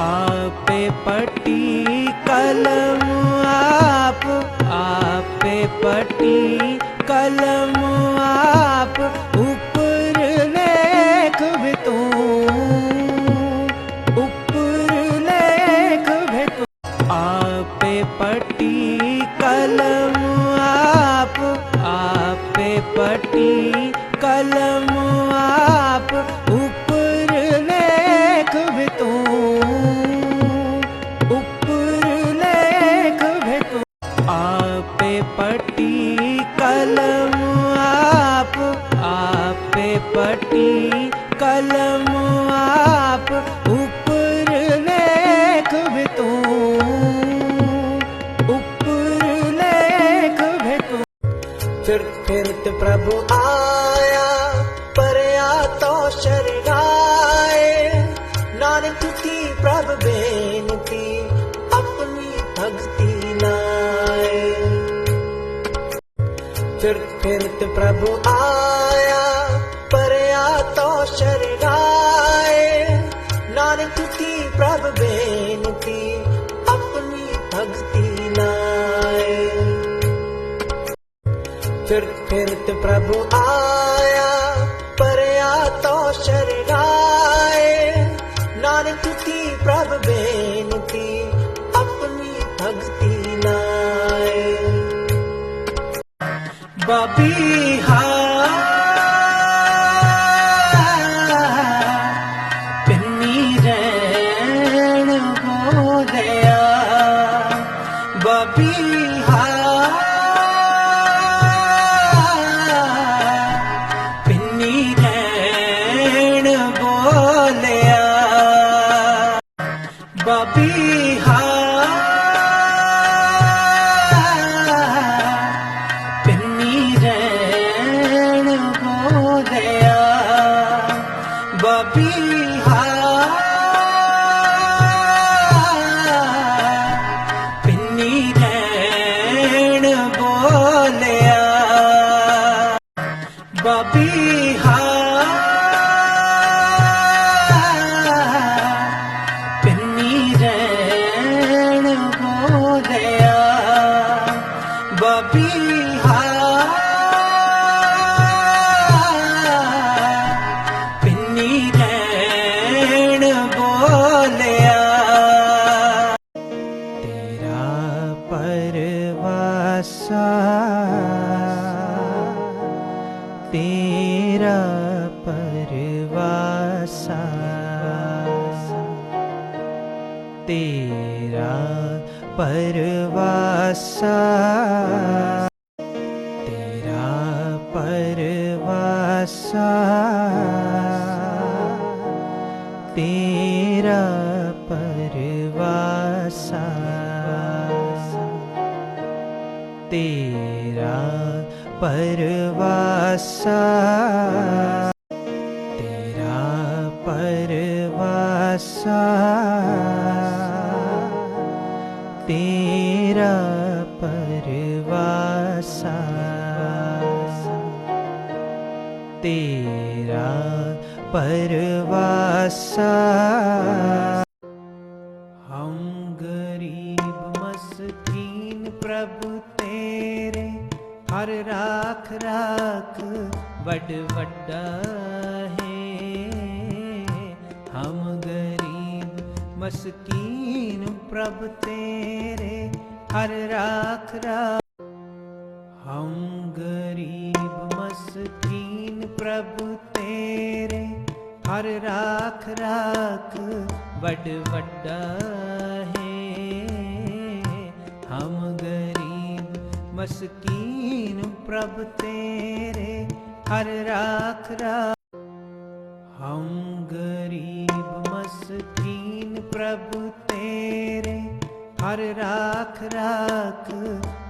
ਆਪੇ ਪਟੀ ਕਲਮ, ਆਪ, ਆਪੇ ਪਟੀ ਕਲਮ, ਆਪ ਉਪਰ ਲੇਖ ਵੀ ਤੂੰ, ਉਪਰ ਲੇਖ ਵੀ ਤੂੰ। ਆਪੇ ਪਟੀ ਕਲਮ, ਆਪ, ਆਪੇ ਪਟੀ ਪਟੀ ਕਲਮ ਆਪ ਆਪੇ ਪਟੀ ਕਲਮ फिर फिरत प्रभु आया परया तो शरणाए नानक की प्रभ बेनती अपनी भक्ति लाए फिर फिरत प्रभु आया परया तो शरणाए नानक की प्रभ बेन ਬਾਬੀ ਹਾ ਪਿੰਨੀ ਰਹਿਣ ਬੋਲਿਆ ਬਾਬੀ ਹਾ ਪਿੰਨੀ ਰਹਿਣ ਬੋਲਿਆ ਬਾਬੀ ਬਾਬੀ ਹਾ ਪਿੰਨੀ ਰਹਿਣ ਬੋਲਿਆ ਬਾਬੀ ਹਾ ਪਿੰਨੀ ਰਹਿਣ ਬੋਲਿਆ ਤੇਰਾ ਪਰਵਾਸਾ ਤੇਰਾ ਪਰਵਾਸਾ। ਤੇਰਾ ਪਰਵਾਸਾ। ਤੇਰਾ ਪਰਵਾਸਾ। ਤੇਰਾ ਪਰਵਾਸਾ। ਤੇਰਾ ਪਰਵਾਸਾ ਤੇਰਾ ਪਰਵਾਸਾ ਤੇਰਾ ਪਰਵਾਸਾ ਤੇਰਾ ਪਰਵਾਸਾ ਹਰ ਰਾਖ ਰਾਖ ਵੱਡ ਵੱਡਾ ਹੈ। ਹਮ ਗਰੀਬ ਮਸਕੀਨ ਪ੍ਰਭ ਤੇਰੇ ਹਰ ਰਾਖ ਰਾਖ। ਹਮ ਗਰੀਬ ਮਸਕੀਨ ਪ੍ਰਭ ਤੇਰੇ ਹਰ ਰਾਖ ਰਾਖ ਵੱਡ ਵੱਡਾ ਹੈ। ਹਮ ਗਰੀਬ ਮਸਕੀਨ ਪ੍ਰਭ ਤੇਰੇ, ਹਰ ਰਾਖ ਰਾਖ ਹਮ ਗਰੀਬ ਮਸਕੀਨ ਪ੍ਰਭ ਤੇਰੇ, ਹਰ ਰਾਖ ਰਾਖ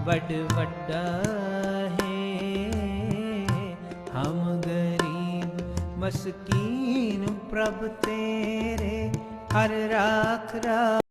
ਵੱਡ ਵੱਡਾ ਹੈ। ਹਮ ਗਰੀਬ ਮਸਕੀਨ ਪ੍ਰਭ ਤੇਰੇ, ਹਰ ਰਾਖ ਰਾਖ